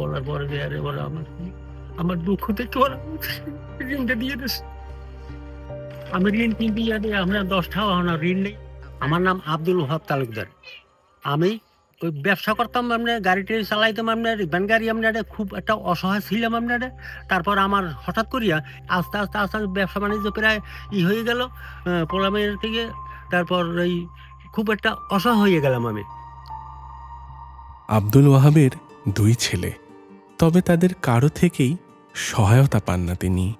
বলার পরে যে আরে বলে আমার আমার দুঃখ থেকে ওরা ঋণটা দিয়ে দিস। আমি ঋণ কিনতে যাতে আমরা দশটা না ঋণ নেই। আমার নাম আব্দুল ওহাব তালুকদার। আমি ওই ব্যবসা করতাম আমরা গাড়ি টাড়ি চালাইতাম আপনার ভ্যান গাড়ি আপনার, খুব একটা অসহায় ছিলাম আপনার। তারপর আমার হঠাৎ করিয়া আস্তে আস্তে আস্তে আস্তে ব্যবসা বাণিজ্য প্রায় ই হয়ে গেল পোলামের থেকে। তারপর এই খুব একটা অসহায় হয়ে গেলাম আমি। আব্দুল ওয়াহাবের দুই ছেলে। তবে তাদের কারও থেকেই সহায়তা পান না তিনি।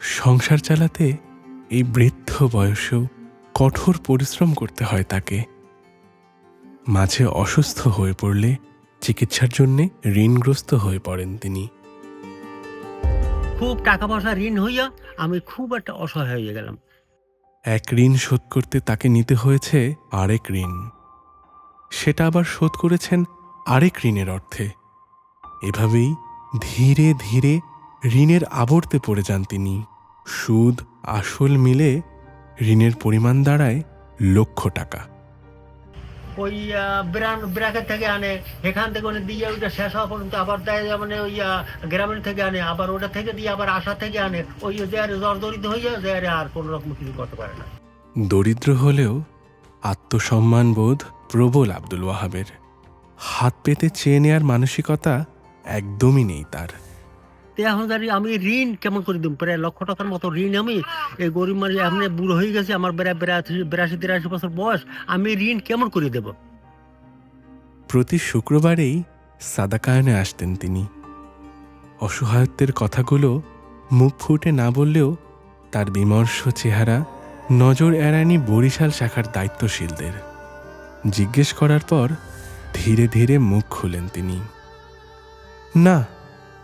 সংসার চালাতে এই বৃদ্ধ বয়সেও কঠোর পরিশ্রম করতে হয় তাকে। মাঝে অসুস্থ হয়ে পড়লে চিকিৎসার জন্যে ঋণগ্রস্ত হয়ে পড়েন তিনি। খুব টাকা পয়সা ঋণ হইয়া আমি খুব একটা অসহায় হয়ে গেলাম। এক ঋণ শোধ করতে তাকে নিতে হয়েছে আরেক ঋণ। সেটা আবার শোধ করেছেন আরেক ঋণের অর্থে। এভাবেই ধীরে ধীরে ঋণের আবর্তে পড়ে যান তিনি। সুদ আসল মিলে ঋণের পরিমাণ দাঁড়ায় লক্ষ টাকা। ওই ব্রান ব্রাকের থেকে আনে এখান থেকে ওনে দিয়ে ওইটা শেষ হওয়া পর্যন্ত আবার দেয় মানে ওই গ্রামের থেকে আনে আবার ওটা থেকে দিয়ে আবার আশা থেকে আনে ওই যে আর জর্জরিত হয়ে যায় যে আরে আর কোনো রকম কিছু করতে পারে না। দরিদ্র হলেও আত্মসম্মানবোধ প্রবল আব্দুল ওয়াহাবের। হাত পেতে চেয়ে নেয়ার মানসিকতা একদমই নেই তার। এখন জানি আমি ঋণ কেমন করে দিব প্রায় লক্ষ টাকার মতো ঋণ আমি। এই গরিব মানুষ এমনি বুড়ো হয়ে গেছে আমার বেড়া বেড়াশি বিরাশি তিরাশি বছর বয়স আমি ঋণ কেমন করে দেব? প্রতি শুক্রবারেই সাদাকায়নে আসতেন তিনি। অসহায়ত্বের কথাগুলো মুখ ফুটে না বললেও তার বিমর্ষ চেহারা নজর এড়ায়নি বরিশাল শাখার দায়িত্বশীলদের। জিজ্ঞেস করার পর ধীরে ধীরে মুখ খুলেন তিনি। না,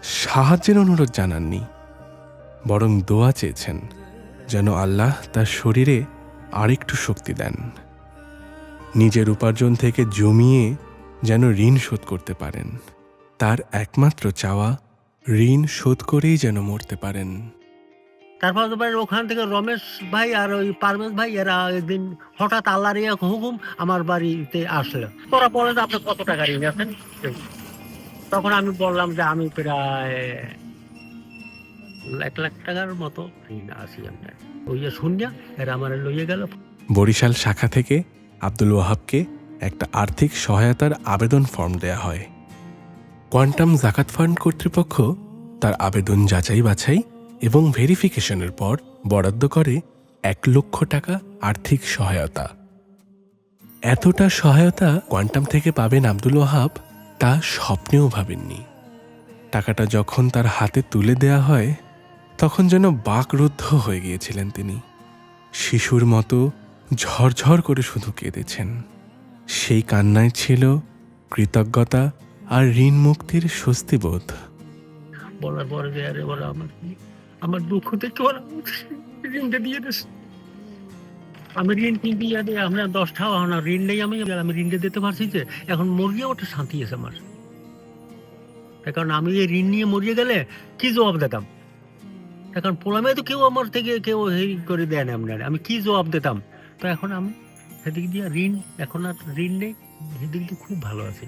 সাহায্যের অনুরোধ জানাননি, বরং দোয়া চেয়েছেন যেন আল্লাহ তার শরীরে আরেকটু শক্তি দেন। নিজের উপার্জন থেকে জমিয়ে যেন ঋণ শোধ করতে পারেন। তার একমাত্র চাওয়া, ঋণ শোধ করেই যেন মরতে পারেন। তারপর ওখান থেকে রমেশ ভাই আর ওই পারমেশ ভাই, এরা একদিন হঠাৎ আল্লাহর হুকুম আমার বাড়িতে আসলো। তোরা বলে আপনি কত টাকা ঋণ আছেন? তখন আমি বললাম যে আমি প্রায় এক লাখ টাকার মতো ঋণ আপনার। ওই যে শূন্য, এরা আমার লইয়ে গেল। বরিশাল শাখা থেকে আব্দুল ওয়াহাবকে একটা আর্থিক সহায়তার আবেদন ফর্ম দেয়া হয়। কোয়ান্টাম জাকাত ফান্ড কর্তৃপক্ষ তার আবেদন যাচাই বাছাই এবং ভেরিফিকেশনের পর বরাদ্দ করে এক লক্ষ টাকা আর্থিক সহায়তা। এতটা সহায়তা কোয়ান্টাম থেকে পাবেন আব্দুল ওয়াহাব তা স্বপ্নেও ভাবেননি। টাকাটা যখন তার হাতে তুলে দেয়া হয়, তখন যেন বাকরুদ্ধ হয়ে গিয়েছিলেন তিনি। শিশুর মতো ঝরঝর করে শুধু কেঁদেছেন। সেই কান্নায় ছিল কৃতজ্ঞতা আর ঋণ মুক্তির স্বস্তিবোধ। বলার পরে আমার দুঃখ ঋণটা দিয়ে আমি ঋণ কিনতে যাতে আমরা দশটা না। ঋণ নেই আমি আমি ঋণটা দিতে পারছি যে, এখন মরিয়ে ওটা শান্তি আছে আমার। কারণ আমি এই ঋণ নিয়ে মরিয়ে গেলে কি জবাব দিতাম? এখন পোলামে তো কেউ আমার থেকে কেউ এই করে দেয় না আপনার। আমি কি জবাব দিতাম? তো এখন আমি সেদিক দিয়ে ঋণ, এখন আর ঋণ নেই, সেদিক দিয়ে খুব ভালো আছি।